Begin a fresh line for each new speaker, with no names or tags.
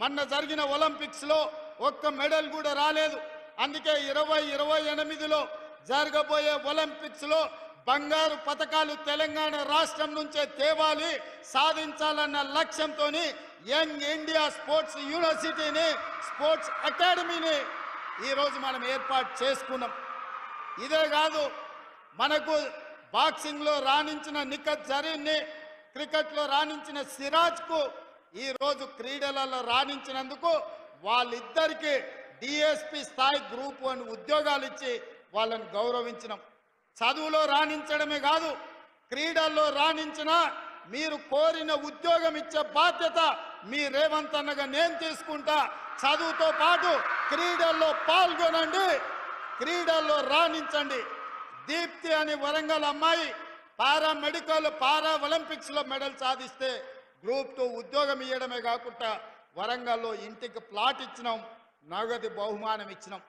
మొన్న జరిగిన ఒలింపిక్స్లో ఒక్క మెడల్ కూడా రాలేదు. అందుకే ఇరవై ఇరవై ఎనిమిదిలో జరగబోయే ఒలింపిక్స్లో బంగారు పథకాలు తెలంగాణ రాష్ట్రం నుంచే తేవాలి సాధించాలన్న లక్ష్యంతో యంగ్ ఇండియా స్పోర్ట్స్ యూనివర్సిటీని స్పోర్ట్స్ అకాడమీని ఈరోజు మనం ఏర్పాటు చేసుకున్నాం. ఇదే కాదు మనకు బాక్సింగ్లో రాణించిన నిఖత్ జరీన్ని క్రికెట్లో రాణించిన సిరాజ్కు ఈరోజు క్రీడలలో రాణించినందుకు వాళ్ళిద్దరికీ డిఎస్పి స్థాయి గ్రూప్ వన్ ఉద్యోగాలు ఇచ్చి వాళ్ళని గౌరవించినాం. చదువులో రాణించడమే కాదు క్రీడల్లో రాణించిన మీరు కోరిన ఉద్యోగం ఇచ్చే బాధ్యత మీ రేవంత్ అన్నగా నేను తీసుకుంటా. చదువుతో పాటు క్రీడల్లో పాల్గొనండి క్రీడల్లో రాణించండి. దీప్తి అని వరంగల్ అమ్మాయి పారా మెడికల్ పారా ఒలింపిక్స్లో మెడల్ సాధిస్తే గ్రూప్ టూ ఉద్యోగం ఇవ్వడమే కాకుండా వరంగల్లో ఇంటికి ప్లాట్ ఇచ్చినాం నగదు బహుమానం ఇచ్చినాం.